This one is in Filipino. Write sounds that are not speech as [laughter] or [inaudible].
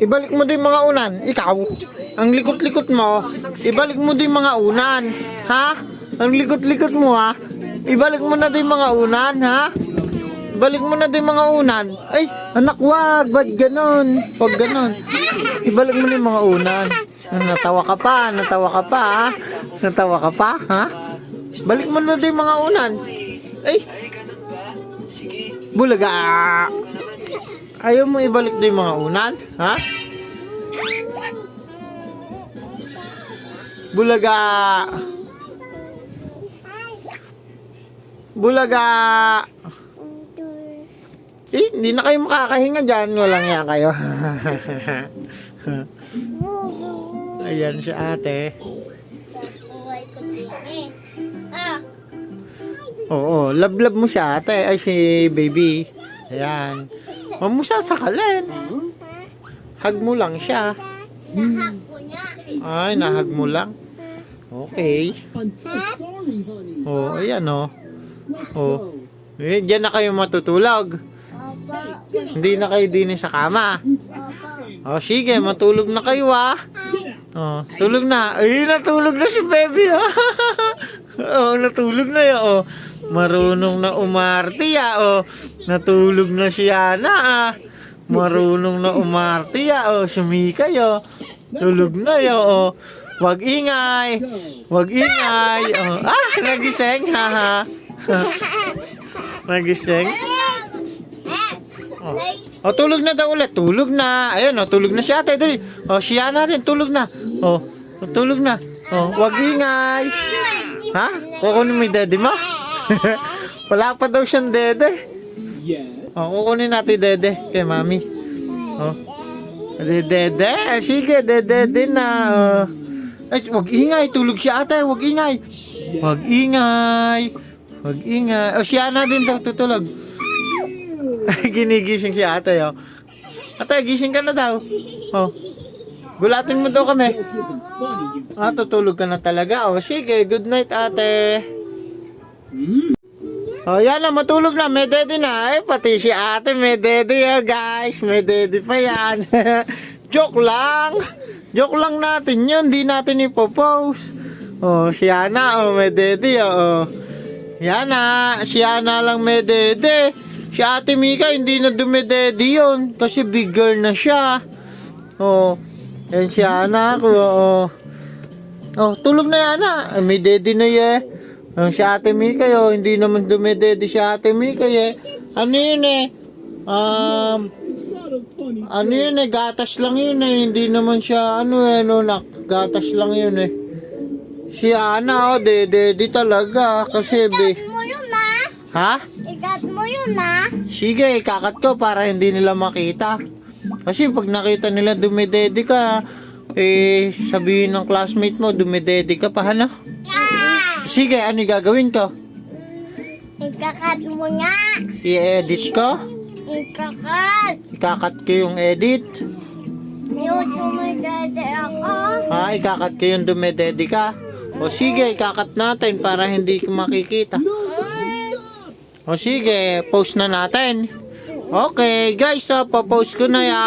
Ibalik mo din mga unan. Ikaw, ang likot-likot mo, ibalik mo din mga unan. Ha? Ang likot-likot mo ha? Ibalik mo na din mga unan, ha? Ibalik mo na din mga unan. Ay, anak wag, ba't ganon? Pag ganon. Ibalik mo din mga unan. Natawa ka pa, natawa ka pa, ha? Natawa ka pa, ha? Balik mo na din mga unan. Ay, bulaga. Ayaw mo ibalik din mga unan, ha? Bulaga. Bulaga. Eh, hindi na kayo makakahinga dyan. Walang yan kayo. [laughs] Ayan si ate. Oo, love-love mo siya ate. Ay, si baby. Ayan. Huwag mo siya sakalin. Hug mo lang siya. nahag ko niya. Ay, nahag mo lang. Okay. Oh, ayan oh. Oh. Eh, diyan na kayo matutulog. Hindi na kayo din sa kama. Oh, sige, matulog na kayo ah. Oh, tulog na. Ay, natulog na si baby ah. [laughs] oh, natulog na yun oh. Marunong na umarte ah oh. Natulog na si Ana ah. Marunong na umarte ah oh. Sumikay oh. Tulog na yun oh. Wag ingay. Wag ingay. Oh. Ah, nagising ha ha. nagising. Eh, Oh, tulog na daw ulit. Tulog na. Ayun, oh, tulog na si ate. Dali. Oh, siya na rin. Tulog na. Oh, oh, tulog na. Oh, wag ingay. Ha? Kukunin mo yung dede mo? [laughs] Wala pa daw siyang dede. Yes. Oh, kukunin natin dede kay mami. Oh. Dede. Sige, dede din na. Oh. Ay, wag ingay. Tulog si ate. Wag ingay. Wag ingay. Wag ingay. Oh, siya na din daw tutulog. [laughs] Ginigising si ate, oh. Ate, gising ka na daw. Oh. Gulatin mo daw kami. Ah, tutulog ka na talaga. Oh, sige. Good night, ate. Mm. Oh, yan na. Matulog na. May daddy na. Eh, pati si ate may daddy, oh, guys. May daddy pa yan. [laughs] Joke lang. Joke lang natin yun. Di natin ipopost. Oh, si Ana, oh, may daddy, oh. Yan na. Si Ana lang may daddy. Si ate Mika, hindi na dumedede yun. Kasi big girl na siya. Oh. Yan si Ana ko, oh. Oh, tulog na yan ah. May daddy na ye. Ang si Ate Mika yo, hindi naman dumedede si Ate Mika ye. Ano yun eh? Um, ano yun eh, gatas lang yun eh. Hindi naman siya, ano eh, no, nak, gatas lang yun eh. Si Ana, oh, dedede talaga. Kasi, be, yun ha? Ikat mo yun ah. Sige, kakat ko para hindi nila makita. Kasi pag nakita nila dumedede ka, eh, sabihin ng classmate mo, dumedede ka pa, ano? Sige, ano gagawin ko? ikakat mo nga. I-edit ko? Ikakat. Ikakat ko yung edit? Yung tumidede ako. Ha? Ikakat ko yung dumedede ka? O sige, ikakat natin para hindi ko makikita. O sige, post na natin. Okay, guys, so, pa-post ko na ya.